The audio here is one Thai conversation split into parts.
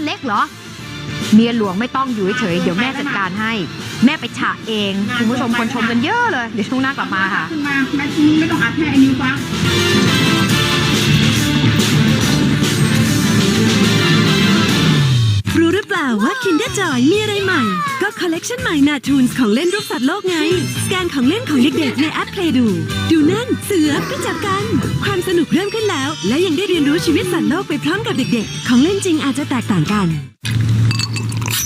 านเล็กเหรอ เมียหลวงไม่ต้องอยู่เฉยๆเดี๋ยวแม่จัดการให้ แม่ไปฉะเอง คุณผู้ชมคนชมกันเยอะเลย เดี๋ยวช่วงหน้ากลับมาค่ะ ขึ้นมาแม่ไม่ต้องอัดแค่ไอ้นิ้วฟัง เปล่าว่า Kinder Joy มีอะไรใหม่ ก็คอลเลกชันใหม่นาทูนส์ของเล่นรูปสัตว์โลกไง สแกนของเล่นของเด็กๆในแอป Play ดู ดูนั่น เสือไปจับกัน ความสนุกเริ่มขึ้นแล้ว และยังได้เรียนรู้ชีวิตสัตว์โลกไปพร้อมกับเด็กๆ ของเล่นจริงอาจจะแตกต่างกัน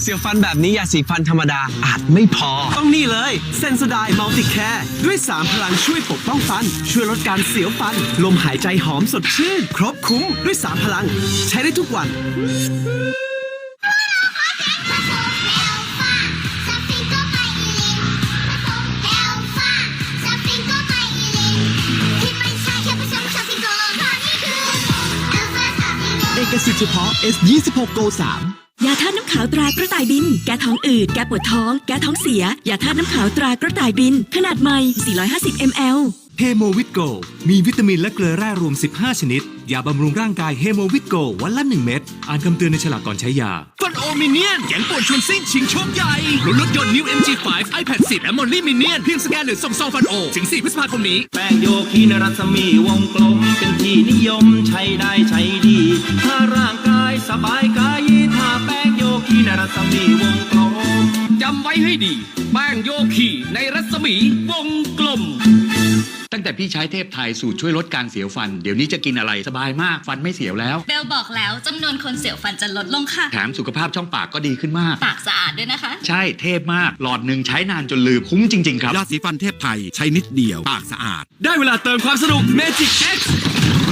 เสียวฟันแบบนี้ยาสีฟันธรรมดาอาจไม่พอ ต้องนี่เลยเซน o ไดมัลติแคร์ด้วย 3 พลังช่วยปกป้องฟัน ช่วยลดการเสียวฟัน ลมหายใจหอมสดชื่น ครบคุ้มด้วย 3 พลัง ใช้ได้ทุกวัน อกสิทธิ์เฉพาะ S26 Go 3ยาธาตุน้ำขาวตรากระต่ายบิน แก้ท้องอืด แก้ปวดท้อง แก้ท้องเสีย ยาธาตุน้ำขาวตรากระต่ายบิน ขนาดใหม่ 450 ml เฮโมวิตโกมีวิตามินและเกลือแร่รวม 15 ชนิด ยาบำรุงร่างกายเฮโมวิตโกวันละ 1 เม็ด อ่านคำเตือนในฉลากก่อนใช้ยา ฟันโอมิเนียนแก๊งป่วนชวนซิ่งชิงโชคใหญ่ลุ้นรถยนต์ New MG5 iPad 10และ Molly Minion เพียงสแกนหรือส่งซองฟันโอ ถึง 4 พฤษภาคมนี้ แป้งโยคีนรัศมีวงกลม เป็นที่นิยมใช้ได้ใช้ดี ถ้าร่างกายสบายกายถ้าแป้งโยคีนรัศมีวงกลม จำไว้ให้ดีแป้งโยคีในรัศมีวงกลม ตั้งแต่พี่ใช้เทพไทยสูตรช่วยลดการเสียวฟัน เดี๋ยวนี้จะกินอะไรสบายมากฟันไม่เสียวแล้ว เบลบอกแล้วจำนวนคนเสียวฟันจะลดลงค่ะ แถมสุขภาพช่องปากก็ดีขึ้นมาก ปากสะอาดด้วยนะคะ ใช่เทพมาก หลอดหนึ่งใช้นานจนลืมคุ้มจริง ๆ ครับ ยาสีฟันเทพไทยใช้นิดเดียวปากสะอาด ได้เวลาเติมความสนุก Magic X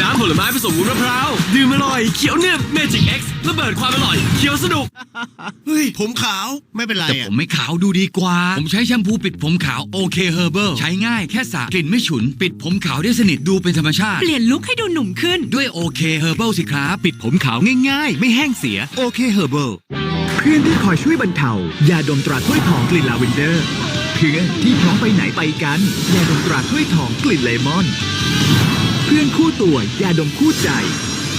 น้ำผลไม้ผสมวุ้นมะพร้าว ดื่มอร่อย เขียวเนึบ Magic X ระเบิดความอร่อย เขียวสนุก เฮ้ย ผมขาวไม่เป็นไรแต่อะ ผมไม่ขาวดูดีกว่า ผมใช้แชมพูปิดผมขาวโอเคเฮอร์เบิใช้ง่ายแค่สระกลิ่นไม่ฉุน ปิดผมขาวได้สนิทดูเป็นธรรมชาติ เปลี่ยนลุคให้ดูหนุ่มขึ้น ด้วยโอเคเฮอร์เบิสิครับ ปิดผมขาวง่ายๆ ไม่แห้งเสียโอเคเฮอร์เบิลเพื่อนที่คอยช่วยบรรเทายาดมตราถ้วยทองกลิ่นลาเวนเดอร์เพื่อนที่พร้อมไปไหนไปกันยาดมตราถ้วยทองกลิ่นเลมอนเพื่อนคู่ตัวยาดมคู่ใจ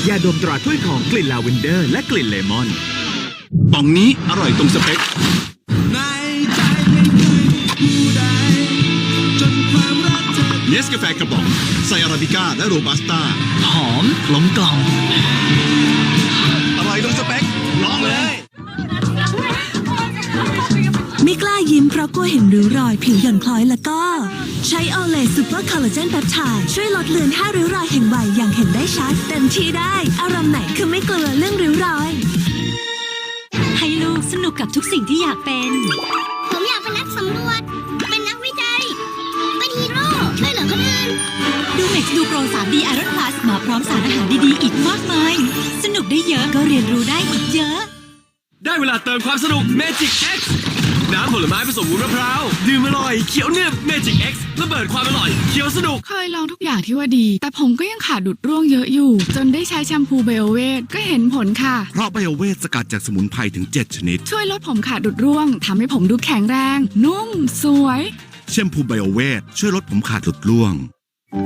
ยาดมตราถ้วยทองกลิ่นลาเวนเดอร์ และกลิ่นเลมอนป่องนี้อร่อยตรงสเปคในใจไม่เคยมีผู้ใดจนความรักเธอเนสกาแฟกระป๋องใส่อาราบิก้าและโรบัสต้าหอมกลมกล่อมอร่อยตรงสเปคลองเลย ไม่กล้ายิ้มเพราะกลัวเห็นริ้วรอยผิวหย่อนคล้อยแล้วก็ ใช้โอเลซูเปอร์คอลลาเจนแปปไทด์ช่วยลดเลือนห้าริ้วรอยแห่งวัยอย่างเห็นได้ชัดเต็มที่ได้ อารมณ์ไหนคือไม่กลัวเรื่องริ้วรอย ให้ลูกสนุกกับทุกสิ่งที่อยากเป็น ผมอยากเป็นนักสำรวจ เป็นนักวิจัย เป็นฮีโร่ ช่วยเหลือคนอื่น ดูเม็กซ์ดูโปร 3D Iron Plus มาพร้อมสารอาหารดีๆ อีกมากมาย สนุกได้เยอะก็เรียนรู้ได้อีกเยอะ ได้เวลาเติมความสนุก Magic X น้ำผลไม้ผสมวุ้นมะพร้าว ดื่มอร่อย เขียวเนึบ Magic X ระเบิดความอร่อย เขียวสนุก เคยลองทุกอย่างที่ว่าดี แต่ผมก็ยังขาดดุดร่วงเยอะอยู่ จนได้ใช้แชมพูไบโอเวทก็เห็นผลค่ะ เพราะไบโอเวทสกัดจากสมุนไพรถึง 7 ชนิด ช่วยลดผมขาดดุดร่วงทำให้ผมดูแข็งแรง นุ่ม สวย แชมพูไบโอเวทช่วยลดผมขาดหลุดร่วง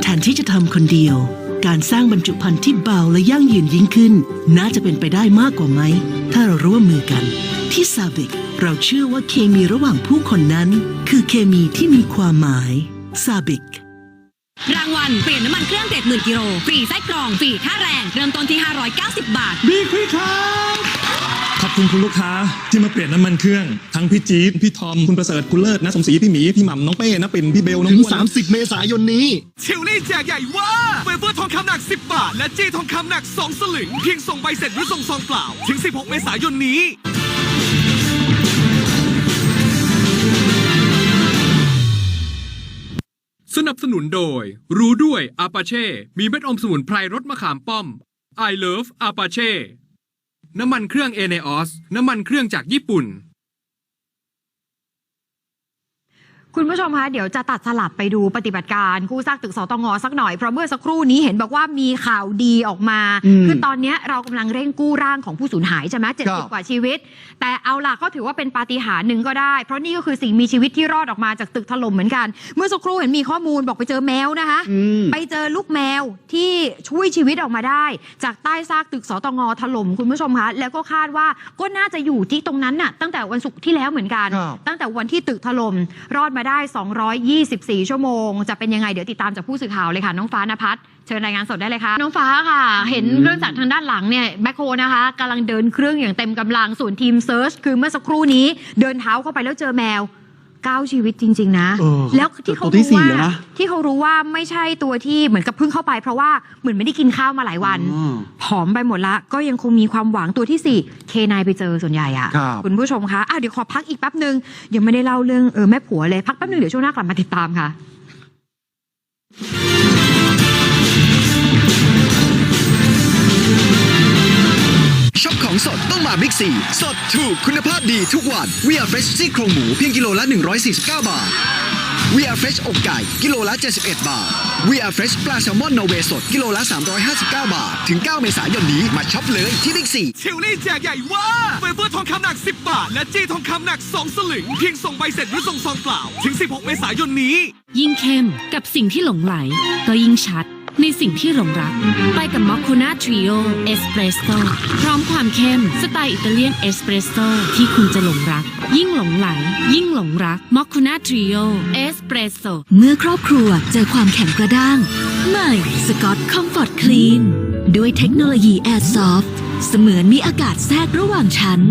แทนที่จะทำคนเดียว การสร้างบรรจุภัณฑ์ที่เบาและยั่งยืนยิ่งขึ้น น่าจะเป็นไปได้มากกว่าไหม ถ้าเราร่วมมือกัน ที่ซาบิกเราเชื่อว่าเคมีระหว่างผู้คนนั้น คือเคมีที่มีความหมายซาบิกรางวัล เปลี่ยนน้ำมันเครื่องเจ็ดหมื่นกิโลฟรีไส้กรองฟรีค่าแรง เริ่มต้นที่ 590 บาทมีคุยครับขอบคุณคุณลูกค้าที่มาเปลี่ยนน้ำมันเครื่อง ทั้งพี่จี๊ดพี่ทอม คุณประเสริฐคุณเลิศนะสมศรีพี่หมี พี่หม่ำน้องเป้นะปิ่นพี่เบลน้องถึง อ้วน30 เมษายนนี้ชิลลี่แจกใหญ่ว่าเวเฟอร์ทองคำหนัก 10 บาท และจี้ทองคำหนัก 2 สลึง เพียงส่งใบเสร็จหรือส่งซองเปล่า ถึง 16 เมษายนนี้ สนับสนุนโดย รู้ด้วยอาปาเช่ มีเม็ดอมสมุนไพรรสมะขามป้อม I love อาปาเช่ น้ำมันเครื่องเอเนออสน้ำมันเครื่องจากญี่ปุ่น คุณผู้ชมคะเดี๋ยวจะตัดสลับไปดูปฏิบัติการกู้ซากตึกสตงสักหน่อยเพราะเมื่อสักครู่นี้เห็นบอกว่ามีข่าวดีออกมา อืมคือตอนเนี้ยเรากำลังเร่งกู้ร่างของผู้สูญหายใช่ไหมเจ็ดครัสิบบกว่าชีวิต แต่เอาล่ะก็ถือว่าเป็นปาฏิหาริย์หนึ่งก็ได้ เพราะนี่ก็คือสิ่งมีชีวิตที่รอดออกมาจากตึกถล่มเหมือนกัน เมื่อสักครู่เห็นมีข้อมูลบอกไปเจอแมวนะคะ อืม ไปเจอลูกแมวที่ช่วยชีวิตออกมาได้ จากใต้ซากตึกสตงถล่มคุณผู้ชมคะแล้วก็คาดว่าก็น่าจะอยู่ที่ตรงนั้นน่ะตั้งแต่วันศุกร์ที่แล้วเหมือนกัน ครับ ตั้งแต่วันที่ตึกถล่มรอดมาได้224 ชั่วโมง จะเป็นยังไงเดี๋ยวติดตามจากผู้สื่อข่าวเลยค่ะ น้องฟ้านภัสเชิญรายงานสดได้เลยค่ะ น้องฟ้าค่ะ เห็นเครื่องจักรทางด้านหลังเนี่ยแบคโฮนะคะกำลังเดินเครื่องอย่างเต็มกำลังส่วนทีมเซิร์ชคือเมื่อสักครู่นี้เดินเท้าเข้าไปแล้วเจอแมว เก้าชีวิตจริง ๆ นะ เออแล้วที่เขาตัวที่รู้สี่ว่าแล้วนะ ที่เขารู้ว่าไม่ใช่ตัวที่เหมือนกับเพิ่งเข้าไป เพราะว่าเหมือนไม่ได้กินข้าวมาหลายวัน อืม ผอมไปหมดละ ก็ยังคงมีความหวังตัวที่สี่เคนายไปเจอส่วนใหญ่อะครับ คุณผู้ชมคะอะเดี๋ยวขอพักอีกแป๊บหนึ่งยังไม่ได้เล่าเรื่องเออแม่ผัวเลย พักแป๊บหนึ่งเดี๋ยวช่วงหน้ากลับมาติดตามค่ะ สดต้องมาบิ๊กซีสดถูกคุณภาพดีทุกวัน We are fresh ซี่โครงหมูเพียงกิโลละ 149 บาท We are fresh อกไก่กิโลละ 71 บาท We are fresh ปลาแซลมอนนอร์เวย์สดกิโลละ 359 บาท ถึง 9 เมษายนนี้มาช็อปเลยที่บิ๊กซีทิวลี่แจกใหญ่ว่าเฟเบอร์ทองคำหนัก 10 บาท และจี้ทองคำหนัก 2 สลึง เพียงส่งใบเสร็จหรือส่งซองเปล่า ถึง 16 เมษายนนี้ ยิ่งเข้มกับสิ่งที่หลงไหล ก็ยิ่งชัด ในสิ่งที่หลงรัก ไปกับมอคคูน่าทริโอเอสเปรสโซพร้อมความเข้ม สไตล์อิตาเลียนเอสเปรสโซที่คุณจะหลงรัก ยิ่งหลงไหล ยิ่งหลงรักมอคคูน่าทริโอเอสเปรสโซเมื่อครอบครัวเจอความแข็งกระด้างใหม่สกอตคอมฟอร์ตคลีนด้วยเทคโนโลยีแอร์ซอฟเสมือนมีอากาศแทรกระหว่างชั้น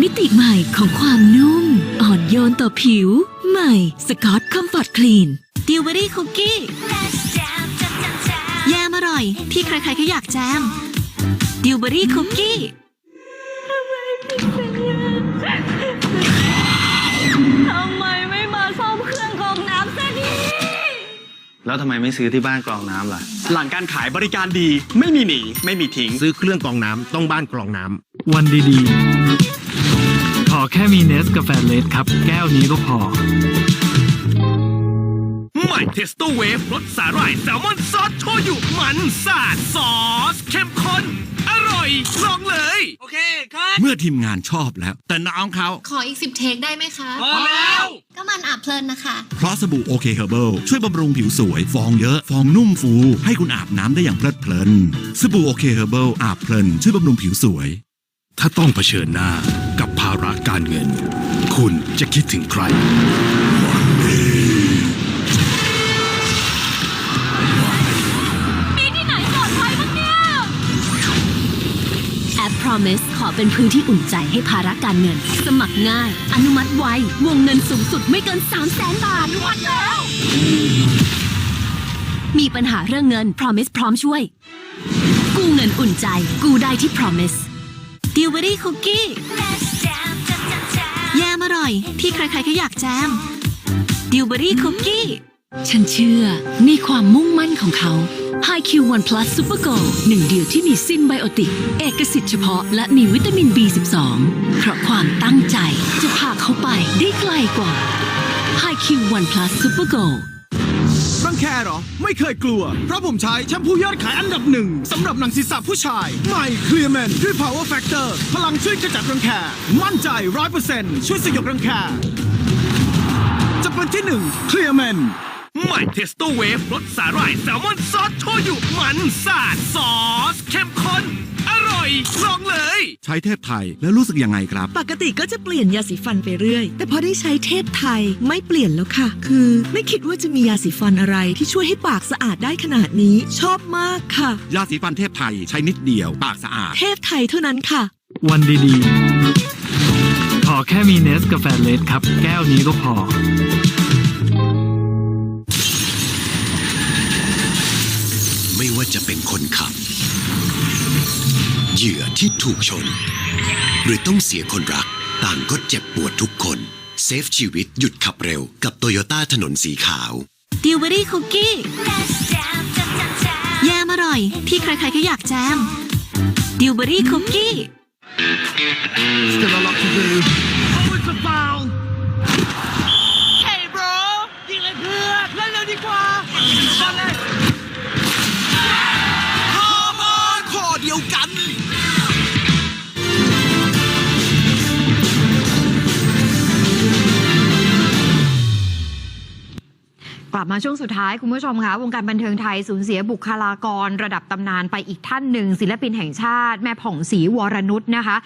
มิติใหม่ของความนุ่ม อ่อนโยนต่อผิว ใหม่สกอตคอมฟอร์ตคลีนดิวเบอรี่คุกกี้ แยมอร่อย ที่ใครๆก็อยากแจมดิวเบอรี่คุกกี้ทำไมไม่มาซ่อมเครื่องกรองน้ำซะดีแล้วทำไมไม่ซื้อที่บ้านกรองน้ำล่ะ หลังการขายบริการดีไม่มีหนีไม่มีทิ้ง ซื้อเครื่องกรองน้ำต้องบ้านกรองน้ำวันดีๆ ขอแค่มีเนสกาแฟเลสครับ แก้วนี้ก็พอให ม่เทสโตเวฟรสสาหร่ายแซลมอนซอสโชยุมันสาดซอสเข้มข้น อร่อยลองเลย โอเคครับเมื่อทีมงานชอบแล้ว แต่น้องเขาขออีกสิบเทคได้ไหมคะ พอแล้ว ก็มันอาบเพลินนะคะ เพราะสบู่โอเคเฮอร์เบิลช่วยบำรุงผิวสวย ฟองเยอะ ฟองนุ่มฟู ให้คุณอาบน้ำได้อย่างเพลิดเพลิน สบู่โอเคเฮอร์เบิลอาบเพลินช่วยบำรุงผิวสวย ถ้าต้องเผชิญหน้ากับภาระการเงิน คุณจะคิดถึงใคร Promise ขอเป็นพื้นที่อุ่นใจให้ภาระการเงิน สมัครง่าย อนุมัติไว วงเงินสูงสุดไม่เกิน 3 0 0แสนบาทอนุมัติแล้ว มีปัญหาเรื่องเงิน Promise พร้อมช่วย กู้เงินอุ่นใจ กู้ได้ที่ Promise ดิวเบอรี่คุกกี้แยมอร่อย ที่ใครๆก็อยากแจมดิวเบอรี่คุกกี้ ฉันเชื่อในความมุ่งมั่นของเขา HiQ One Plus Super Go หนึ่งเดียวที่มีซินไบโอติก เอกสิทธิ์เฉพาะและมีวิตามิน B12 เพราะความตั้งใจจะพาเขาไปได้ไกลกว่า HiQ One Plus Super Go รังแคเหรอ ไม่เคยกลัว เพราะผมใช้แชมพูยอดขายอันดับหนึ่งสำหรับหนังศีรษะผู้ชายใหม่ Clear Man ด้วย Power Factor พลังช่วยกระจัดรังแคมั่นใจ100%ช่วยสยบรังแคจะเป็นที่หนึ่ง Clear Man ใหม่เทสโตเวฟรสสาหร่ายแซลมอนซอสโชยุมันสาดซอสเข้มข้น อร่อยลองเลย ใช้เทพไทยแล้วรู้สึกยังไงครับ ปกติก็จะเปลี่ยนยาสีฟันไปเรื่อย แต่พอได้ใช้เทพไทยไม่เปลี่ยนแล้วค่ะ คือไม่คิดว่าจะมียาสีฟันอะไรที่ช่วยให้ปากสะอาดได้ขนาดนี้ ชอบมากค่ะ ยาสีฟันเทพไทยใช้นิดเดียว ปากสะอาด เทพไทยเท่านั้นค่ะ วันดีๆ ขอแค่มีเนสกาแฟเลสครับ แก้วนี้ก็พอ ไม่ว่าจะเป็นคนขับ เหยื่อที่ถูกชน หรือต้องเสียคนรัก ต่างก็เจ็บปวดทุกคน เซฟชีวิตหยุดขับเร็วกับโตโยต้าถนนสีขาวดิวเบอรี่คุกกี้แยมอร่อย ที่ใครๆก็อยากแจมดิวเบอรี่คุกกี้ Still a lot to do ลับมาช่วงสุดท้ายคุณผู้ชมคะวงการบันเทิงไทยสูญเสียบุคลากร ระดับตำนานไปอีกท่านหนึ่งศิลปินแห่งชาติ แม่ผ่องศรีวรนุชนะคะ